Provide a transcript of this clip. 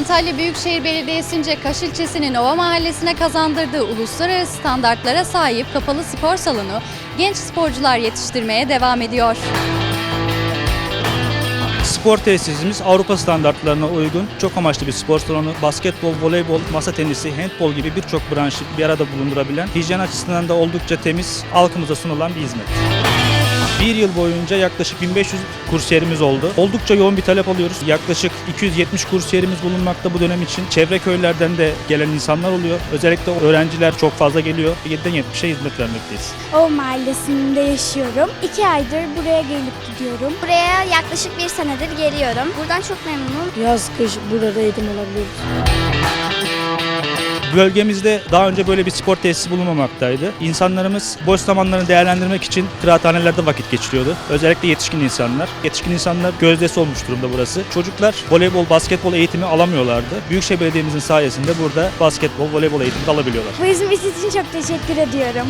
Antalya Büyükşehir Belediyesi'nce Kaş ilçesinin Ova Mahallesi'ne kazandırdığı uluslararası standartlara sahip kapalı spor salonu genç sporcular yetiştirmeye devam ediyor. Spor tesisimiz Avrupa standartlarına uygun çok amaçlı bir spor salonu. Basketbol, voleybol, masa tenisi, handbol gibi birçok branşı bir arada bulundurabilen, hijyen açısından da oldukça temiz, halkımıza sunulan bir hizmet. Bir yıl boyunca yaklaşık 1500 kursiyerimiz oldu. Oldukça yoğun bir talep alıyoruz. Yaklaşık 270 kursiyerimiz bulunmakta bu dönem için. Çevre köylerden de gelen insanlar oluyor. Özellikle öğrenciler çok fazla geliyor. 7'den 70'e hizmet vermekteyiz. O mahallesinde yaşıyorum. İki aydır buraya gelip gidiyorum. Buraya yaklaşık bir senedir geliyorum. Buradan çok memnunum. Yaz kış burada eğitim alabiliyoruz. Bölgemizde daha önce böyle bir spor tesisi bulunmamaktaydı. İnsanlarımız boş zamanlarını değerlendirmek için kıraathanelerde vakit geçiriyordu. Özellikle yetişkin insanlar. Yetişkin insanlar gözdesi olmuş durumda burası. Çocuklar voleybol, basketbol eğitimi alamıyorlardı. Büyükşehir Belediye'mizin sayesinde burada basketbol, voleybol eğitimi alabiliyorlar. Bu hizmet için çok teşekkür ediyorum.